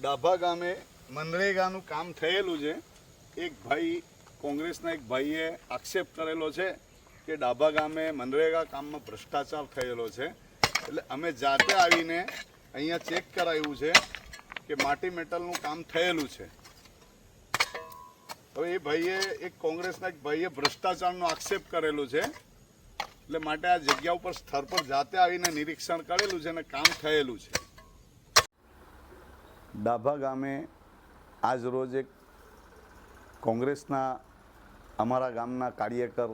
ડાભા ગામે મનરેગાનું કામ થયેલું છે. એક ભાઈ, કોંગ્રેસના એક ભાઈએ આક્ષેપ કરેલો છે કે ડાભા ગામે મનરેગા કામમાં ભ્રષ્ટાચાર થયેલો છે. એટલે અમે જાતે આવીને અહીંયા ચેક કરાવ્યું છે કે માટી મેટલનું કામ થયેલું છે. હવે એ ભાઈએ, એક કોંગ્રેસના એક ભાઈએ ભ્રષ્ટાચારનો આક્ષેપ કરેલો છે. એટલે માટે આ જગ્યા ઉપર સ્થળ પર જાતે આવીને નિરીક્ષણ કરેલું છે અને કામ થયેલું છે. ડાભા ગામે આજ રોજ એક કોંગ્રેસના અમારા ગામના કાર્યકર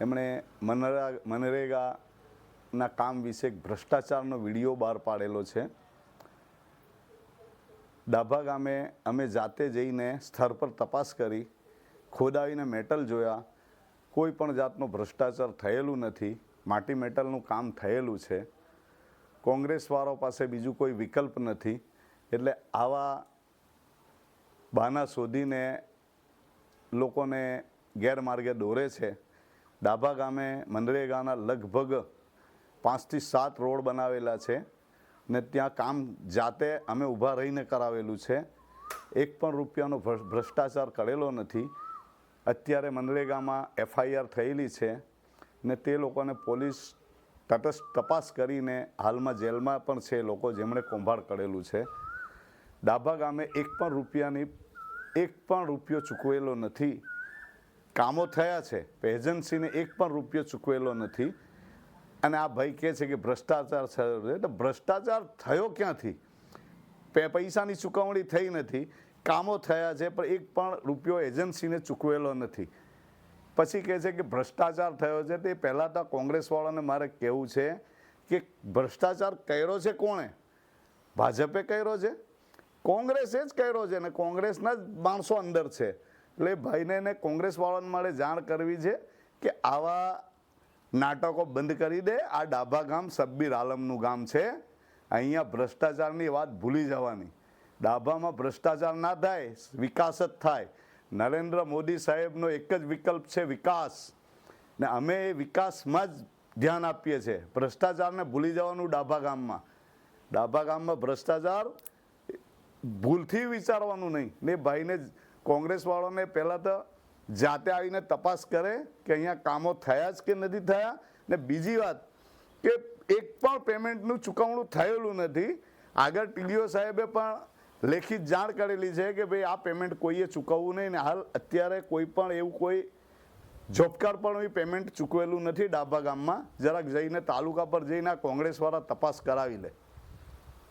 એમણે મનરા મનરેગાના કામ વિશે એક ભ્રષ્ટાચારનો વીડિયો બહાર પાડેલો છે. ડાભા ગામે અમે જાતે જઈને સ્થળ પર તપાસ કરી, ખોદાવીને મેટલ જોયા. કોઈ પણ જાતનો ભ્રષ્ટાચાર થયેલું નથી. માટી મેટલનું કામ થયેલું છે. કોંગ્રેસવાળો પાસે બીજું કોઈ વિકલ્પ નથી, એટલે આવા બહાના શોધીને લોકોને ગેરમાર્ગે દોરે છે. ડાભા ગામે મનરેગાના લગભગ પાંચથી સાત રોડ બનાવેલા છે ને ત્યાં કામ જાતે અમે ઊભા રહીને કરાવેલું છે. એક પણ રૂપિયાનો ભ્રષ્- ભ્રષ્ટાચાર કરેલો નથી. અત્યારે મનરેગામાં એફઆઈઆર થયેલી છે ને તે લોકોને પોલીસ તટસ્થ તપાસ કરીને હાલમાં જેલમાં પણ છે લોકો જેમણે કૌભાંડ કરેલું છે. ડાભા ગામે એક પણ રૂપિયાની, એક પણ રૂપિયો ચૂકવેલો નથી. કામો થયા છે. એજન્સીને એક પણ રૂપિયો ચૂકવેલો નથી. અને આ ભાઈ કહે છે કે ભ્રષ્ટાચાર થયો છે. તો ભ્રષ્ટાચાર થયો ક્યાંથી? પૈસાની ચૂકવણી થઈ નથી. કામો થયા છે, પણ એક પણ રૂપિયો એજન્સીને ચૂકવેલો નથી. પછી કહે છે કે ભ્રષ્ટાચાર થયો છે તે પહેલાં તો કોંગ્રેસવાળાને મારે કહેવું છે કે ભ્રષ્ટાચાર કર્યો છે કોણે? ભાજપે કર્યો છે? કોંગ્રેસે જ કર્યો છે અને કોંગ્રેસના જ માણસો અંદર છે. એટલે ભાઈને એને કોંગ્રેસવાળાને મારે જાણ કરવી છે કે આવા નાટકો બંધ કરી દે. આ ડાભા ગામ સબ્બીર આલમનું ગામ છે. અહીંયા ભ્રષ્ટાચારની વાત ભૂલી જવાની. ડાભામાં ભ્રષ્ટાચાર ના થાય, વિકાસ જ થાય. નરેન્દ્ર મોદી સાહેબનો એક જ વિકલ્પ છે વિકાસ. ને અમે એ વિકાસમાં જ ધ્યાન આપીએ છીએ. ભ્રષ્ટાચારને ભૂલી જવાનું ડાભા ગામમાં. ડાભા ગામમાં ભ્રષ્ટાચાર ભૂલથી વિચારવાનું નહીં. ને ભાઈને કોંગ્રેસવાળાને પહેલાં તો જાતે આવીને તપાસ કરે કે અહીંયા કામો થયા જ કે નથી થયા. ને બીજી વાત કે એક પણ પેમેન્ટનું ચૂકવણું થયેલું નથી. આગળ ટીડીઓ સાહેબે પણ લેખિત જાણ કરેલી છે કે ભાઈ આ પેમેન્ટ કોઈએ ચૂકવવું નહીં ને હાલ અત્યારે કોઈ પણ એવું કોઈ જોબકાર પણ એ પેમેન્ટ ચૂકવેલું નથી. ડાભા ગામમાં જરાક જઈને તાલુકા પર જઈને આ કોંગ્રેસવાળા તપાસ કરાવી લે.